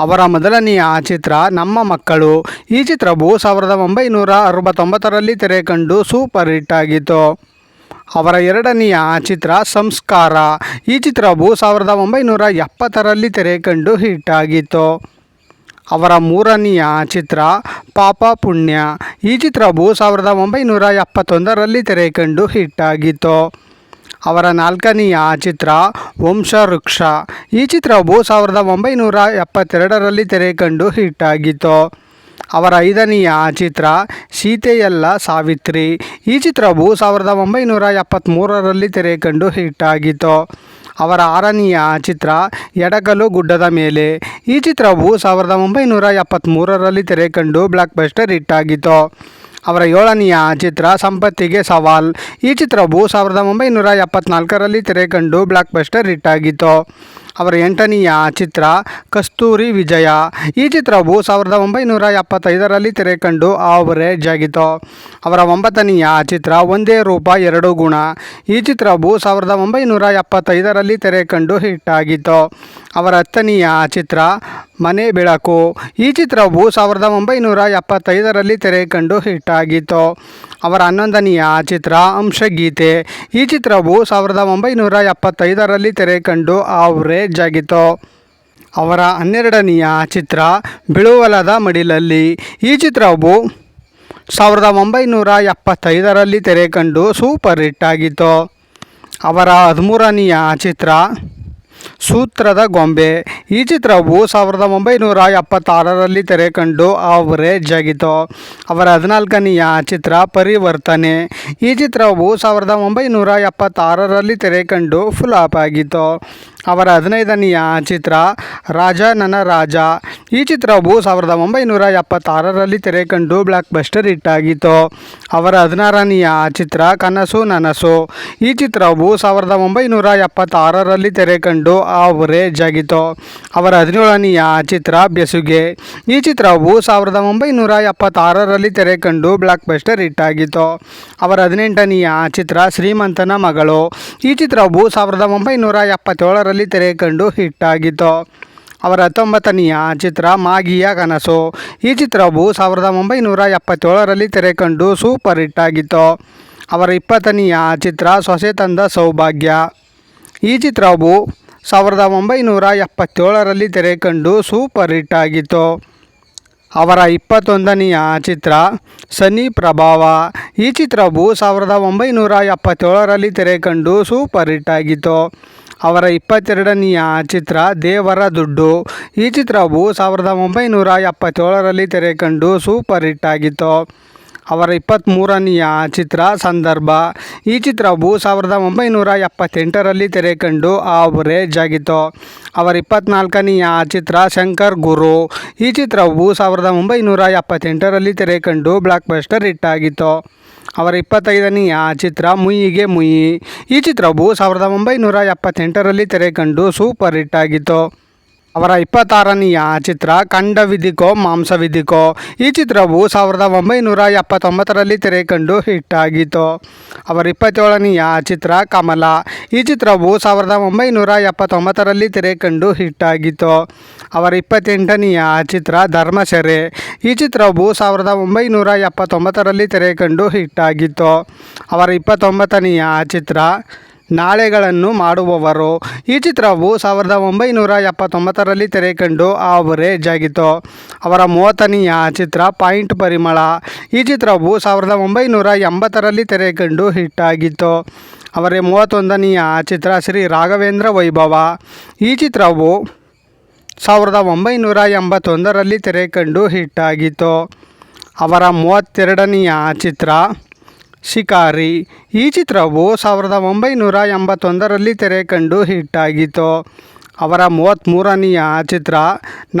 ಅವರ ಮೊದಲನೆಯ ಚಿತ್ರ ನಮ್ಮ ಮಕ್ಕಳು. ಈ ಚಿತ್ರವು ಸಾವಿರದ ಒಂಬೈನೂರ ಅರವತ್ತೊಂಬತ್ತರಲ್ಲಿ ತೆರೆ ಕಂಡು ಸೂಪರ್ ಹಿಟ್ ಆಗಿತ್ತು. ಅವರ ಎರಡನೆಯ ಚಿತ್ರ ಸಂಸ್ಕಾರ. ಈ ಚಿತ್ರವು ಸಾವಿರದ ಒಂಬೈನೂರ ಎಪ್ಪತ್ತರಲ್ಲಿ ತೆರೆ ಕಂಡು ಹಿಟ್ ಆಗಿತ್ತು. ಅವರ ಮೂರನೆಯ ಚಿತ್ರ ಪಾಪ ಪುಣ್ಯ. ಈ ಚಿತ್ರವು ಸಾವಿರದ ಒಂಬೈನೂರ ಎಪ್ಪತ್ತೊಂದರಲ್ಲಿ ತೆರೆ ಕಂಡು ಹಿಟ್ ಆಗಿತ್ತು. ಅವರ ನಾಲ್ಕನೆಯ ಚಿತ್ರ ವಂಶವೃಕ್ಷ. ಈ ಚಿತ್ರವು ಸಾವಿರದ ಒಂಬೈನೂರ ಎಪ್ಪತ್ತೆರಡರಲ್ಲಿ ತೆರೆ ಕಂಡು ಹಿಟ್ ಆಗಿತ್ತು. ಅವರ ಐದನೆಯ ಚಿತ್ರ ಸೀತೆಯಲ್ಲ ಸಾವಿತ್ರಿ. ಈ ಚಿತ್ರವು ಸಾವಿರದ ಒಂಬೈನೂರ ಎಪ್ಪತ್ತ್ಮೂರರಲ್ಲಿ ತೆರೆ ಕಂಡು ಹಿಟ್ ಆಗಿತ್ತು. ಅವರ ಆರನೆಯ ಚಿತ್ರ ಎಡಗಲು ಗುಡ್ಡದ ಮೇಲೆ. ಈ ಚಿತ್ರವು ಸಾವಿರದ ಒಂಬೈನೂರ ಎಪ್ಪತ್ತ್ಮೂರರಲ್ಲಿ ತೆರೆ ಕಂಡು ಬ್ಲಾಕ್ ಬಸ್ಟರ್ ಹಿಟ್ ಆಗಿತ್ತು. ಅವರ ಏಳನೆಯ ಚಿತ್ರ ಸಂಪತ್ತಿಗೆ ಸವಾಲ್. ಈ ಚಿತ್ರವು ಸಾವಿರದ ಒಂಬೈನೂರ ಎಪ್ಪತ್ನಾಲ್ಕರಲ್ಲಿ ತೆರೆ ಕಂಡು ಬ್ಲಾಕ್ ಬಸ್ಟರ್ ಹಿಟ್ ಆಗಿತ್ತು ಅವರ ಎಂಟನೆಯ ಚಿತ್ರ ಕಸ್ತೂರಿ ವಿಜಯ. ಈ ಚಿತ್ರವು ಸಾವಿರದ ಒಂಬೈನೂರ ಎಪ್ಪತ್ತೈದರಲ್ಲಿ ತೆರೆ ಕಂಡು ಆವರೇಜ್ ಆಗಿತ್ತು. ಅವರ ಒಂಬತ್ತನೆಯ ಚಿತ್ರ ಒಂದೇ ರೂಪ, ಎರಡು ಗುಣ. ಈ ಚಿತ್ರವು ಸಾವಿರದ ಒಂಬೈನೂರ ಎಪ್ಪತ್ತೈದರಲ್ಲಿ ತೆರೆ ಕಂಡು ಹಿಟ್ ಆಗಿತ್ತು ಅವರ ಹತ್ತನೆಯ ಚಿತ್ರ ಮನೆ ಬೆಳಕು. ಈ ಚಿತ್ರವು ಸಾವಿರದ ಒಂಬೈನೂರ ಎಪ್ಪತ್ತೈದರಲ್ಲಿ ತೆರೆ ಕಂಡು ಹಿಟ್ ಆಗಿತ್ತು. ಅವರ ಹನ್ನೊಂದನೆಯ ಚಿತ್ರ ಅಂಶಗೀತೆ. ಈ ಚಿತ್ರವು ಸಾವಿರದ ಒಂಬೈನೂರ ಎಪ್ಪತ್ತೈದರಲ್ಲಿ ತೆರೆ ಕಂಡು ಆವ್ರೇಜ್ ಆಗಿತ್ತು. ಅವರ ಹನ್ನೆರಡನೆಯ ಚಿತ್ರ ಬಿಳುವಲದ ಮಡಿಲಲ್ಲಿ. ಈ ಚಿತ್ರವು ಸಾವಿರದ ಒಂಬೈನೂರ ಎಪ್ಪತ್ತೈದರಲ್ಲಿ ತೆರೆ ಕಂಡು ಸೂಪರ್ ಹಿಟ್ ಆಗಿತ್ತು. ಅವರ ಹದಿಮೂರನೆಯ ಚಿತ್ರ ಸೂತ್ರದ ಗೊಂಬೆ. ಈ ಚಿತ್ರವು ಸಾವಿರದ ಒಂಬೈನೂರ ಎಪ್ಪತ್ತಾರರಲ್ಲಿ ತೆರೆ ಕಂಡು ಆವರೇಜ್ ಆಗಿತ್ತು ಅವರ ಹದಿನಾಲ್ಕನೆಯ ಚಿತ್ರ ಪರಿವರ್ತನೆ. ಈ ಚಿತ್ರವು ಸಾವಿರದ ಒಂಬೈನೂರ ಎಪ್ಪತ್ತಾರರಲ್ಲಿ ತೆರೆ ಕಂಡು ಫ್ಲಾಪ್ ಆಗಿತ್ತು. ಅವರ ಹದಿನೈದನೆಯ ಚಿತ್ರ ರಾಜ ನನ್ನ ರಾಜ. ಈ ಚಿತ್ರವು ಸಾವಿರದ ಒಂಬೈನೂರ ಎಪ್ಪತ್ತಾರರಲ್ಲಿ ತೆರೆ ಕಂಡು ಬ್ಲಾಕ್ ಬಸ್ಟರ್ ಹಿಟ್ ಆಗಿತ್ತು. ಅವರ ಹದಿನಾರನೆಯ ಚಿತ್ರ ಕನಸು ನನಸು. ಈ ಚಿತ್ರವು ಸಾವಿರದ ಒಂಬೈನೂರ ಎಪ್ಪತ್ತಾರರಲ್ಲಿ ತೆರೆ ಕಂಡು ಆವರೇಜ್ ಆಗಿತ್ತು ಅವರ ಹದಿನೇಳನೆಯ ಚಿತ್ರ ಬೆಸುಗೆ. ಈ ಚಿತ್ರವು ಸಾವಿರದ ಒಂಬೈನೂರ ಎಪ್ಪತ್ತಾರರಲ್ಲಿ ತೆರೆ ಕಂಡು ಬ್ಲಾಕ್ ಬಸ್ಟರ್ ಹಿಟ್ ಆಗಿತ್ತು. ಅವರ ಹದಿನೆಂಟನೆಯ ಚಿತ್ರ ಶ್ರೀಮಂತನ ಮಗಳು. ಈ ಚಿತ್ರವು ಸಾವಿರದ ಒಂಬೈನೂರ ಎಪ್ಪತ್ತೇಳರಲ್ಲಿ ತೆರೆ ಕಂಡು ಹಿಟ್ಟಾಗಿತ್ತು ಅವರ ಹತ್ತೊಂಬತ್ತನೆಯ ಚಿತ್ರ ಮಾಗಿಯ ಕನಸು. ಈ ಚಿತ್ರವು ಸಾವಿರದ ಒಂಬೈನೂರ ಎಪ್ಪತ್ತೇಳರಲ್ಲಿ ತೆರೆ ಕಂಡು ಸೂಪರ್ ಹಿಟ್ ಆಗಿತ್ತು. ಅವರ ಇಪ್ಪತ್ತನೆಯ ಚಿತ್ರ ಸೊಸೆ ತಂದ ಸೌಭಾಗ್ಯ. ಈ ಚಿತ್ರವು ಸಾವಿರದ ಒಂಬೈನೂರ ಎಪ್ಪತ್ತೇಳರಲ್ಲಿ ತೆರೆ ಕಂಡು ಸೂಪರ್ ಹಿಟ್ ಆಗಿತ್ತು. ಅವರ ಇಪ್ಪತ್ತೊಂದನೆಯ ಚಿತ್ರ ಸನಿ ಪ್ರಭಾವ. ಈ ಚಿತ್ರವು ಸಾವಿರದ ಒಂಬೈನೂರ ಎಪ್ಪತ್ತೇಳರಲ್ಲಿ ತೆರೆ ಕಂಡು ಸೂಪರ್ ಹಿಟ್ ಆಗಿತ್ತು. ಅವರ ಇಪ್ಪತ್ತೆರಡನೆಯ ಚಿತ್ರ ದೇವರ ದುಡ್ಡು. ಈ ಚಿತ್ರವು ಸಾವಿರದ ಒಂಬೈನೂರ ಎಪ್ಪತ್ತೇಳರಲ್ಲಿ ತೆರೆ ಕಂಡು ಸೂಪರ್ ಹಿಟ್ ಆಗಿತ್ತು. ಅವರ ಇಪ್ಪತ್ತ್ಮೂರನೆಯ ಚಿತ್ರ ಸಂದರ್ಭ. ಈ ಚಿತ್ರವು ಸಾವಿರದ ಒಂಬೈನೂರ ಎಪ್ಪತ್ತೆಂಟರಲ್ಲಿ ತೆರೆ ಕಂಡು ಆವರೇಜ್ ಆಗಿತ್ತು. ಅವರ ಇಪ್ಪತ್ತ್ನಾಲ್ಕನೆಯ ಚಿತ್ರ ಶಂಕರ್ ಗುರು. ಈ ಚಿತ್ರವು ಸಾವಿರದ ಒಂಬೈನೂರ ಎಪ್ಪತ್ತೆಂಟರಲ್ಲಿ ತೆರೆ ಕಂಡು ಬ್ಲಾಕ್ ಬಸ್ಟರ್ ಹಿಟ್ ಆಗಿತ್ತು. ಅವರ ಇಪ್ಪತ್ತೈದನೆಯ ಚಿತ್ರ ಮುಯಿಗೆ ಮುಯಿ ಈ ಚಿತ್ರವು ಸಾವಿರದ ಒಂಬೈನೂರ ಎಪ್ಪತ್ತೆಂಟರಲ್ಲಿ ತೆರೆ ಕಂಡು ಸೂಪರ್ ಹಿಟ್ ಆಗಿತ್ತು. ಅವರ ಇಪ್ಪತ್ತಾರನೆಯ ಚಿತ್ರ ಕಂಡ ವಿದಿಕೋ ಮಾಂಸ ವಿದಿಕೋ ಈ ಚಿತ್ರವು ಸಾವಿರದ ಒಂಬೈನೂರ ಎಪ್ಪತ್ತೊಂಬತ್ತರಲ್ಲಿ ತೆರೆ ಕಂಡು ಹಿಟ್ ಆಗಿತ್ತು. ಅವರ ಇಪ್ಪತ್ತೇಳನೆಯ ಚಿತ್ರ ಕಮಲ. ಈ ಚಿತ್ರವು ಸಾವಿರದ ಒಂಬೈನೂರ ಎಪ್ಪತ್ತೊಂಬತ್ತರಲ್ಲಿ ತೆರೆ ಕಂಡು ಹಿಟ್ ಆಗಿತ್ತು. ಅವರ ಇಪ್ಪತ್ತೆಂಟನೆಯ ಚಿತ್ರ ಧರ್ಮಸೆರೆ ಈ ಚಿತ್ರವು ಸಾವಿರದ ಒಂಬೈನೂರ ಎಪ್ಪತ್ತೊಂಬತ್ತರಲ್ಲಿ ತೆರೆ ಕಂಡು ಹಿಟ್ ಆಗಿತ್ತು. ಅವರ ಇಪ್ಪತ್ತೊಂಬತ್ತನೆಯ ಚಿತ್ರ ನಾಳೆಗಳನ್ನು ಮಾಡುವವರು. ಈ ಚಿತ್ರವು ಸಾವಿರದ ಒಂಬೈನೂರ ಎಪ್ಪತ್ತೊಂಬತ್ತರಲ್ಲಿ ತೆರೆ ಕಂಡು ಆವರೇಜ್ ಆಗಿತ್ತು ಅವರ ಮೂವತ್ತನೆಯ ಚಿತ್ರ ಪಾಯಿಂಟ್ ಪರಿಮಳ. ಈ ಚಿತ್ರವು ಸಾವಿರದ ಒಂಬೈನೂರ ಎಂಬತ್ತರಲ್ಲಿ ತೆರೆ ಕಂಡು ಹಿಟ್ ಆಗಿತ್ತು ಅವರ ಮೂವತ್ತೊಂದನೆಯ ಚಿತ್ರ ಶ್ರೀ ರಾಘವೇಂದ್ರ ವೈಭವ. ಈ ಚಿತ್ರವು ಸಾವಿರದ ಒಂಬೈನೂರ ಎಂಬತ್ತೊಂದರಲ್ಲಿ ತೆರೆ ಕಂಡು ಹಿಟ್ ಆಗಿತ್ತು ಅವರ ಮೂವತ್ತೆರಡನೆಯ ಚಿತ್ರ ಶಿಕಾರಿ. ಈ ಚಿತ್ರವು ಸಾವಿರದ ಒಂಬೈನೂರ ಎಂಬತ್ತೊಂದರಲ್ಲಿ ತೆರೆ ಕಂಡು ಹಿಟ್ ಆಗಿತ್ತು ಅವರ ಮೂವತ್ತ್ಮೂರನೆಯ ಚಿತ್ರ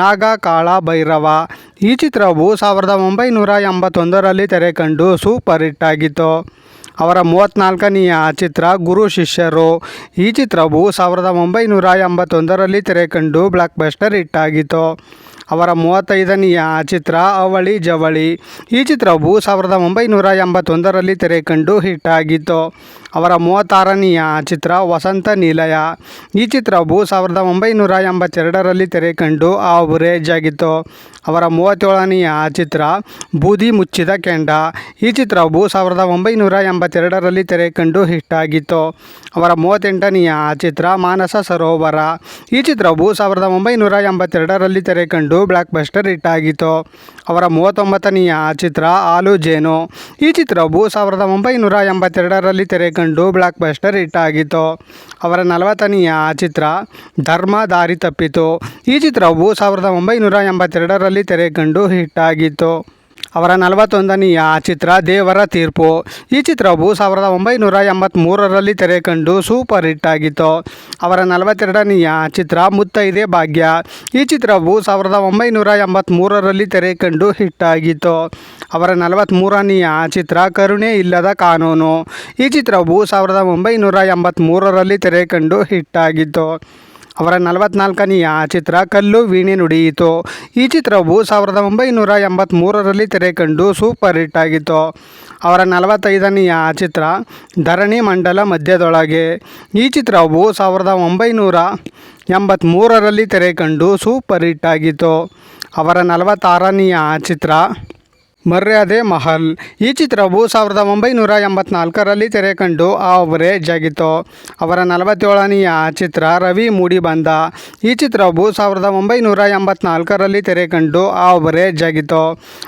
ನಾಗ ಕಾಳ ಭೈರವ. ಈ ಚಿತ್ರವು ಸಾವಿರದ ಒಂಬೈನೂರ ಎಂಬತ್ತೊಂದರಲ್ಲಿ ತೆರೆ ಕಂಡು ಸೂಪರ್ ಹಿಟ್ ಆಗಿತ್ತು ಅವರ ಮೂವತ್ತ್ನಾಲ್ಕನೆಯ ಚಿತ್ರ ಗುರು ಶಿಷ್ಯರು. ಈ ಚಿತ್ರವು ಸಾವಿರದ ಒಂಬೈನೂರ ಎಂಬತ್ತೊಂದರಲ್ಲಿ ತೆರೆ ಕಂಡು ಬ್ಲಾಕ್ ಬಸ್ಟರ್ ಹಿಟ್ ಆಗಿತ್ತು ಅವರ ಮೂವತ್ತೈದನೆಯ ಚಿತ್ರ ಅವಳಿ ಜವಳಿ. ಈ ಚಿತ್ರವು ಸಾವಿರದ ಒಂಬೈನೂರ ಎಂಬತ್ತೊಂದರಲ್ಲಿ ತೆರೆ ಕಂಡು ಹಿಟ್ ಆಗಿತ್ತು. ಅವರ ಮೂವತ್ತಾರನೆಯ ಚಿತ್ರ ವಸಂತ ನಿಲಯ. ಈ ಚಿತ್ರವು ಸಾವಿರದ ಒಂಬೈನೂರ ಎಂಬತ್ತೆರಡರಲ್ಲಿ ತೆರೆ ಕಂಡು ಆವರೇಜ್ ಆಗಿತ್ತು ಅವರ ಮೂವತ್ತೇಳನೆಯ ಚಿತ್ರ ಬೂದಿ ಮುಚ್ಚಿದ ಕೆಂಡ. ಈ ಚಿತ್ರವು ಸಾವಿರದ ಒಂಬೈನೂರ ಎಂಬತ್ತೆರಡರಲ್ಲಿ ತೆರೆ ಕಂಡು ಹಿಟ್ ಆಗಿತ್ತು ಅವರ ಮೂವತ್ತೆಂಟನೆಯ ಚಿತ್ರ ಮಾನಸ ಸರೋವರ. ಈ ಚಿತ್ರವು ಸಾವಿರದ ಒಂಬೈನೂರ ಎಂಬತ್ತೆರಡರಲ್ಲಿ ತೆರೆ ಕಂಡು ಬ್ಲಾಕ್ ಬಸ್ಟರ್ ಹಿಟ್ ಆಗಿತ್ತು ಅವರ ಮೂವತ್ತೊಂಬತ್ತನೆಯ ಚಿತ್ರ ಆಲು ಜೇನು ಈ ಚಿತ್ರವು ಸಾವಿರದ ಒಂಬೈನೂರ ಎಂಬತ್ತೆರಡರಲ್ಲಿ ತೆರೆ ಕಂಡು ಬ್ಲಾಕ್ ಬಸ್ಟರ್ ಹಿಟ್ ಆಗಿತ್ತು ಅವರ ನಲವತ್ತನೆಯ ಚಿತ್ರ ಧರ್ಮ ದಾರಿ ತಪ್ಪಿತು. ಈ ಚಿತ್ರವು ಸಾವಿರದ ಒಂಬೈನೂರ ಎಂಬತ್ತೆರಡರಲ್ಲಿ ತೆರೆ ಕಂಡು ಹಿಟ್ ಆಗಿತ್ತು ಅವರ ನಲವತ್ತೊಂದನೆಯ ಚಿತ್ರ ದೇವರ ತೀರ್ಪು. ಈ ಚಿತ್ರವು ಸಾವಿರದ ಒಂಬೈನೂರ ಎಂಬತ್ತ್ಮೂರರಲ್ಲಿ ತೆರೆ ಕಂಡು ಸೂಪರ್ ಹಿಟ್ ಆಗಿತ್ತು. ಅವರ ನಲವತ್ತೆರಡನೆಯ ಚಿತ್ರ ಮುತ್ತೈದೆ ಭಾಗ್ಯ. ಈ ಚಿತ್ರವು ಸಾವಿರದ ಒಂಬೈನೂರ ಎಂಬತ್ತ್ಮೂರರಲ್ಲಿ ತೆರೆ ಕಂಡು ಹಿಟ್ ಆಗಿತ್ತು. ಅವರ ನಲವತ್ತ್ಮೂರನೆಯ ಚಿತ್ರ ಕರುಣೆ ಇಲ್ಲದ ಕಾನೂನು. ಈ ಚಿತ್ರವು ಸಾವಿರದ ಒಂಬೈನೂರ ಎಂಬತ್ತ್ಮೂರರಲ್ಲಿ ತೆರೆ ಕಂಡು ಹಿಟ್ ಆಗಿತ್ತು. ಅವರ ನಲವತ್ನಾಲ್ಕನೆಯ ಚಿತ್ರ ಕಲ್ಲು ವೀಣೆ ನುಡಿಯಿತು. ಈ ಚಿತ್ರವು ಸಾವಿರದ ಒಂಬೈನೂರ ಎಂಬತ್ತ್ಮೂರರಲ್ಲಿ ತೆರೆ ಕಂಡು ಸೂಪರ್ ಹಿಟ್ ಆಗಿತ್ತು. ಅವರ ನಲವತ್ತೈದನೆಯ ಚಿತ್ರ ಧರಣಿ ಮಂಡಲ ಮಧ್ಯದೊಳಗೆ. ಈ ಚಿತ್ರವು ಸಾವಿರದ ಒಂಬೈನೂರ ಎಂಬತ್ತ್ಮೂರರಲ್ಲಿ ತೆರೆ ಕಂಡು ಸೂಪರ್ ಹಿಟ್ ಆಗಿತ್ತು. ಅವರ ನಲವತ್ತಾರನೆಯ ಚಿತ್ರ ಮರ್ಯಾದೆ ಮಹಲ್. ಈ ಚಿತ್ರವು ಸಾವಿರದ ಒಂಬೈನೂರ ಎಂಬತ್ನಾಲ್ಕರಲ್ಲಿ ತೆರೆ ಕಂಡು ಆವರೇಜ್ ಆಗಿತ್ತು ಅವರ ನಲವತ್ತೇಳನೆಯ ಚಿತ್ರ ರವಿ ಮೂಡಿ ಬಂದ. ಈ ಚಿತ್ರವು ಸಾವಿರದ ಒಂಬೈನೂರ ಎಂಬತ್ನಾಲ್ಕರಲ್ಲಿ ತೆರೆ ಕಂಡು ಆವರೇಜ್ ಆಗಿತ್ತು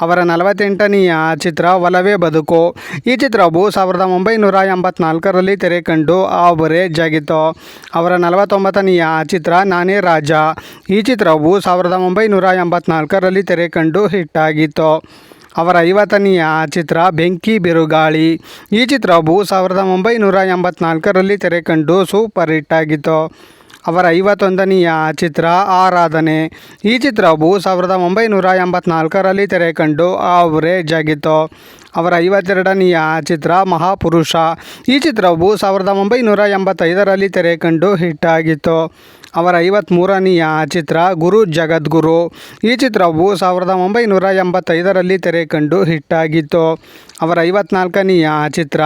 ಅವರ ನಲವತ್ತೆಂಟನೆಯ ಚಿತ್ರ ಒಲವೇ ಬದುಕು. ಈ ಚಿತ್ರವು ಸಾವಿರದ ಒಂಬೈನೂರ ಎಂಬತ್ನಾಲ್ಕರಲ್ಲಿ ತೆರೆ ಕಂಡು ಆವರೇಜ್ ಆಗಿತ್ತು ಅವರ ನಲವತ್ತೊಂಬತ್ತನೆಯ ಚಿತ್ರ ನಾನೇ ರಾಜ. ಈ ಚಿತ್ರವು ಸಾವಿರದ ಒಂಬೈನೂರ ಎಂಬತ್ನಾಲ್ಕರಲ್ಲಿ ತೆರೆ ಕಂಡು ಹಿಟ್ ಆಗಿತ್ತು. ಅವರ ಐವತ್ತನೆಯ ಚಿತ್ರ ಬೆಂಕಿ ಬಿರುಗಾಳಿ. ಈ ಚಿತ್ರವು ಸಾವಿರದ ಒಂಬೈನೂರ ಎಂಬತ್ನಾಲ್ಕರಲ್ಲಿ ತೆರೆ ಕಂಡು ಸೂಪರ್ ಹಿಟ್ ಆಗಿತ್ತು. ಅವರ ಐವತ್ತೊಂದನೆಯ ಚಿತ್ರ ಆರಾಧನೆ. ಈ ಚಿತ್ರವು ಸಾವಿರದ ಒಂಬೈನೂರ ಎಂಬತ್ನಾಲ್ಕರಲ್ಲಿ ತೆರೆ ಕಂಡು ಆವರೇಜ್ ಆಗಿತ್ತು. ಅವರ ಐವತ್ತೆರಡನೆಯ ಚಿತ್ರ ಮಹಾಪುರುಷ. ಈ ಚಿತ್ರವು ಸಾವಿರದ ಒಂಬೈನೂರ ಎಂಬತ್ತೈದರಲ್ಲಿ ತೆರೆ ಕಂಡು ಹಿಟ್ ಆಗಿತ್ತು. ಅವರ ಐವತ್ತ್ಮೂರನೆಯ ಚಿತ್ರ ಗುರು ಜಗದ್ಗುರು. ಈ ಚಿತ್ರವು ಸಾವಿರದ ಒಂಬೈನೂರ ಎಂಬತ್ತೈದರಲ್ಲಿ ತೆರೆ ಕಂಡು ಹಿಟ್ ಆಗಿತ್ತು. ಅವರ ಐವತ್ನಾಲ್ಕನೆಯ ಚಿತ್ರ,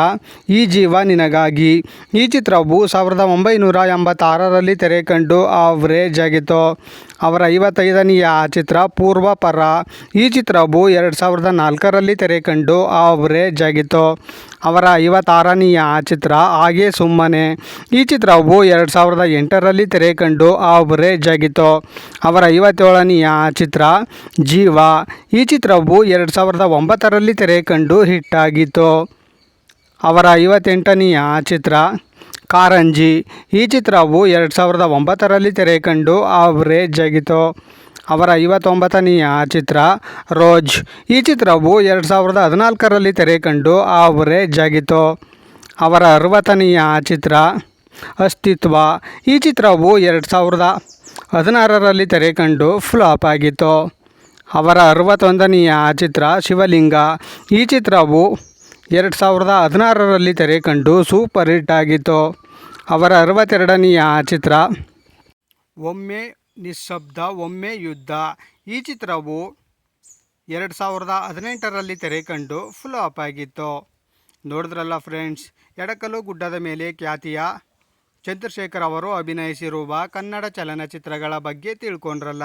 ಈ ಜೀವ ನಿನಗಾಗಿ. ಈ ಚಿತ್ರವು ಸಾವಿರದ ಒಂಬೈನೂರ ಎಂಬತ್ತಾರರಲ್ಲಿ ತೆರೆ ಕಂಡು ಆವರೇಜ್ ಆಗಿತ್ತು. ಅವರ ಐವತ್ತೈದನೆಯ ಚಿತ್ರ ಪೂರ್ವಪರ, ಈ ಚಿತ್ರವು ಎರಡು ಸಾವಿರದ ನಾಲ್ಕರಲ್ಲಿ ತೆರೆ ಕಂಡು ಆವರೇಜ್ ಆಗಿತ್ತು. ಅವರ ಐವತ್ತಾರನೆಯ ಚಿತ್ರ ಹಾಗೆ ಸುಮ್ಮನೆ, ಈ ಚಿತ್ರವು ಎರಡು ಸಾವಿರದ ಎಂಟರಲ್ಲಿ ತೆರೆ ಕಂಡು ಆಗಿತ್ತು. ಅವರ ಐವತ್ತೇಳನೆಯ ಚಿತ್ರ ಜೀವ, ಈ ಚಿತ್ರವು ಎರಡು ಸಾವಿರದ ಒಂಬತ್ತರಲ್ಲಿ ತೆರೆ ಕಂಡು ಹಿಟ್ ಆಗಿತ್ತು ಅವರ ಐವತ್ತೆಂಟನೆಯ ಚಿತ್ರ, ಕಾರಂಜಿ. ಈ ಚಿತ್ರವು ಎರಡು ಸಾವಿರದ ಒಂಬತ್ತರಲ್ಲಿ ತೆರೆ ಕಂಡು ಅವರೇಜ್ ಆಗಿತ್ತು ಅವರ ಐವತ್ತೊಂಬತ್ತನೆಯ ಚಿತ್ರ, ರೋಜ್. ಈ ಚಿತ್ರವು ಎರಡು ಸಾವಿರದ ಹದಿನಾಲ್ಕರಲ್ಲಿ ತೆರೆ ಕಂಡು ಅವರೇಜ್ ಆಗಿತ್ತು ಅವರ ಅರವತ್ತನೆಯ ಚಿತ್ರ, ಅಸ್ತಿತ್ವ. ಈ ಚಿತ್ರವು ಎರಡು ಸಾವಿರದ ಹದಿನಾರರಲ್ಲಿ ತೆರೆ ಕಂಡು ಫ್ಲಾಪ್ ಆಗಿತ್ತು? ಅವರ ಅರವತ್ತೊಂದನೆಯ ಚಿತ್ರ ಶಿವಲಿಂಗ. ಈ ಚಿತ್ರವು ಎರಡು ಸಾವಿರದ ಹದಿನಾರರಲ್ಲಿ ತೆರೆ ಕಂಡು ಸೂಪರ್ ಹಿಟ್ ಆಗಿತ್ತು. ಅವರ ಅರವತ್ತೆರಡನೆಯ ಚಿತ್ರ ಒಮ್ಮೆ ನಿಶ್ಶಬ್ದ, ಒಮ್ಮೆ ಯುದ್ಧ. ಈ ಚಿತ್ರವು ಎರಡು ಸಾವಿರದ ಹದಿನೆಂಟರಲ್ಲಿ ತೆರೆ ಕಂಡು ಫ್ಲಾಪ್ ಆಗಿತ್ತು. ನೋಡಿದ್ರಲ್ಲ ಫ್ರೆಂಡ್ಸ್ ಎಡಕಲು ಗುಡ್ಡದ ಮೇಲೆ ಖ್ಯಾತಿಯ ಚಂದ್ರಶೇಖರ್ ಅವರು ಅಭಿನಯಿಸಿರುವ ಕನ್ನಡ ಚಲನಚಿತ್ರಗಳ ಬಗ್ಗೆ ತಿಳ್ಕೊಂಡ್ರಲ್ಲ.